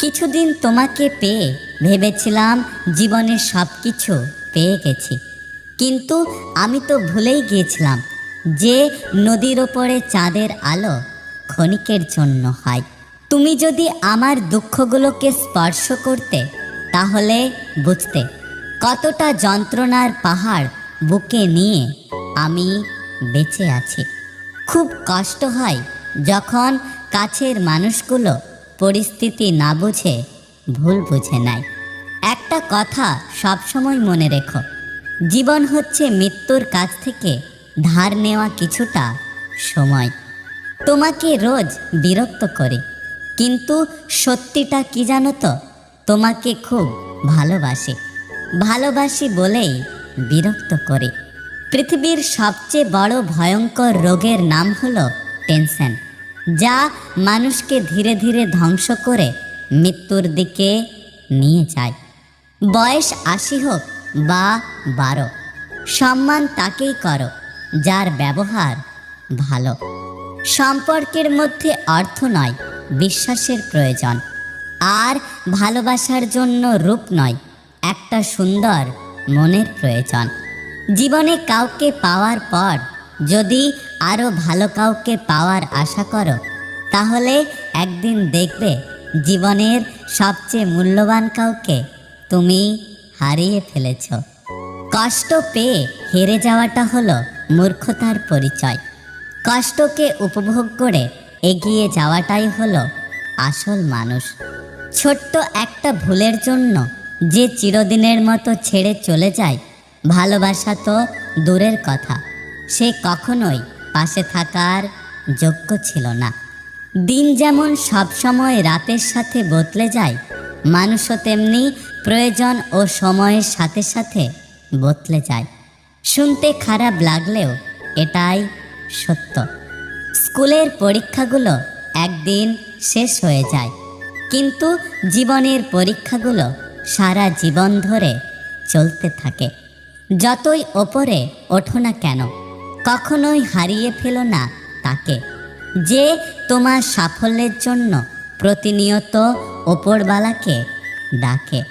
কিছুদিন তোমাকে পেয়ে ভেবেছিলাম জীবনের সব কিছু পেয়ে গেছি। কিন্তু আমি তো ভুলেই গিয়েছিলাম যে নদীর ওপরে চাঁদের আলো ক্ষণিকের জন্য হয়। তুমি যদি আমার দুঃখগুলোকে স্পর্শ করতে, তাহলে বুঝতে কতটা যন্ত্রণার পাহাড় বুকে নিয়ে আমি বেঁচে আছি। খুব কষ্ট হয় যখন কাছের মানুষগুলো পরিস্থিতি না বুঝে ভুল বুঝে নেয় একটা কথা সবসময় মনে রেখো, জীবন হচ্ছে মৃত্যুর কাছ থেকে ধার নেওয়া কিছুটা সময়। তোমাকে রোজ বিরক্ত করে, কিন্তু সত্যিটা কি জানো তো? তোমাকে খুব ভালোবাসি ভালোবাসি বলেই বিরক্ত করে। পৃথিবীর সবচেয়ে বড় ভয়ঙ্কর রোগের নাম হলো টেনশন। যা মানুষকে ধীরে ধীরে ধ্বংস করে মৃত্যুর দিকে নিয়ে যায়। বয়স আশি হোক বা বারো, সম্মান তাকেই করো, যার ব্যবহার ভালো। সম্পর্কের মধ্যে অর্থ নয়, বিশ্বাসের প্রয়োজন। আর ভালোবাসার জন্য রূপ নয়, একটা সুন্দর মনের প্রয়োজন। জীবনে কাউকে পাওয়ার পর যদি আরও ভালো কাউকে পাওয়ার আশা করো, তাহলে একদিন দেখবে জীবনের সবচেয়ে মূল্যবান কাউকে তুমি হারিয়ে ফেলেছ। কষ্ট পেয়ে হেরে যাওয়াটা হলো মূর্খতার পরিচয়। কষ্টকে উপভোগ করে এগিয়ে যাওয়াটাই হলো আসল মানুষ। ছোট্ট একটা ভুলের জন্য যে চিরদিনের মতো ছেড়ে চলে যায়, ভালোবাসা তো দূরের কথা। সে কখনোই পাশে থাকার যোগ্য ছিল না। দিন যেমন সবসময় রাতের সাথে বদলে যায়, মানুষও তেমনি প্রয়োজন ও সময়ের সাথে সাথে বদলে যায়। শুনতে খারাপ লাগলেও এটাই সত্য। স্কুলের পরীক্ষাগুলো একদিন শেষ হয়ে যায়, কিন্তু জীবনের পরীক্ষাগুলো সারা জীবন ধরে চলতে থাকে। যতই ওপরে ওঠো না কেন কখনোই হারিয়ে ফেলো না তাকে। যে তোমার সাফল্যের জন্য প্রতিনিয়ত ওপরবালাকে ডাকে।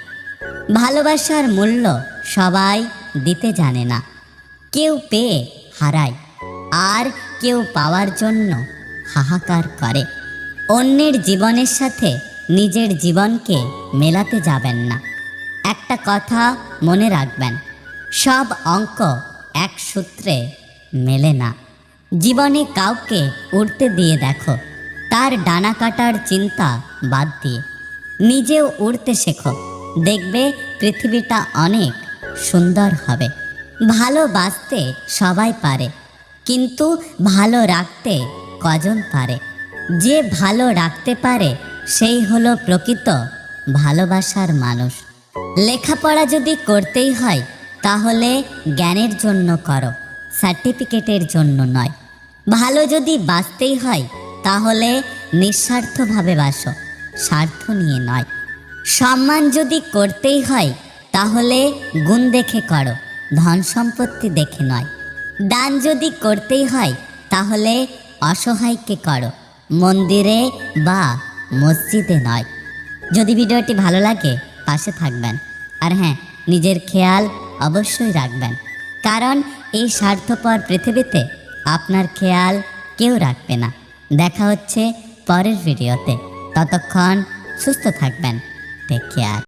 ভালোবাসার মূল্য সবাই দিতে জানে না। কেউ পেয়ে হারায়, আর কেউ পাওয়ার জন্য হাহাকার করে। অন্যের জীবনের সাথে নিজের জীবনকে মেলাতে যাবেন না। একটা কথা মনে রাখবেন, সব অঙ্ক এক সূত্রে মেলে না। জীবনে কাউকে উড়তে দিয়ে দেখো। তার ডানা কাটার চিন্তা বাদ দিয়ে। নিজেও উড়তে শেখো। দেখবে পৃথিবীটা অনেক সুন্দর হবে। ভালোবাসতে সবাই পারে, কিন্তু ভালো রাখতে কজন পারে? যে ভালো রাখতে পারে, সেই হলো প্রকৃত ভালোবাসার মানুষ। লেখাপড়া যদি করতেই হয়, তাহলে জ্ঞানের জন্য করো। সার্টিফিকেটের জন্য নয়। ভালো যদি বাঁচতেই হয়, তাহলে নিঃস্বার্থভাবে বাসো স্বার্থ নিয়ে নয়। সম্মান যদি করতেই হয়, তাহলে গুণ দেখে করো, ধন সম্পত্তি দেখে নয়। দান যদি করতেই হয়, তাহলে অসহায়কে করো, মন্দিরে বা মসজিদে নয়। যদি ভিডিওটি ভালো লাগে, পাশে থাকবেন। আর হ্যাঁ নিজের খেয়াল অবশ্যই রাখবেন। কারণ এই স্বার্থপর পৃথিবীতে আপনার খেয়াল কেউ রাখবে না। দেখা হচ্ছে পরের ভিডিওতে। ততক্ষণ সুস্থ থাকবেন। Take care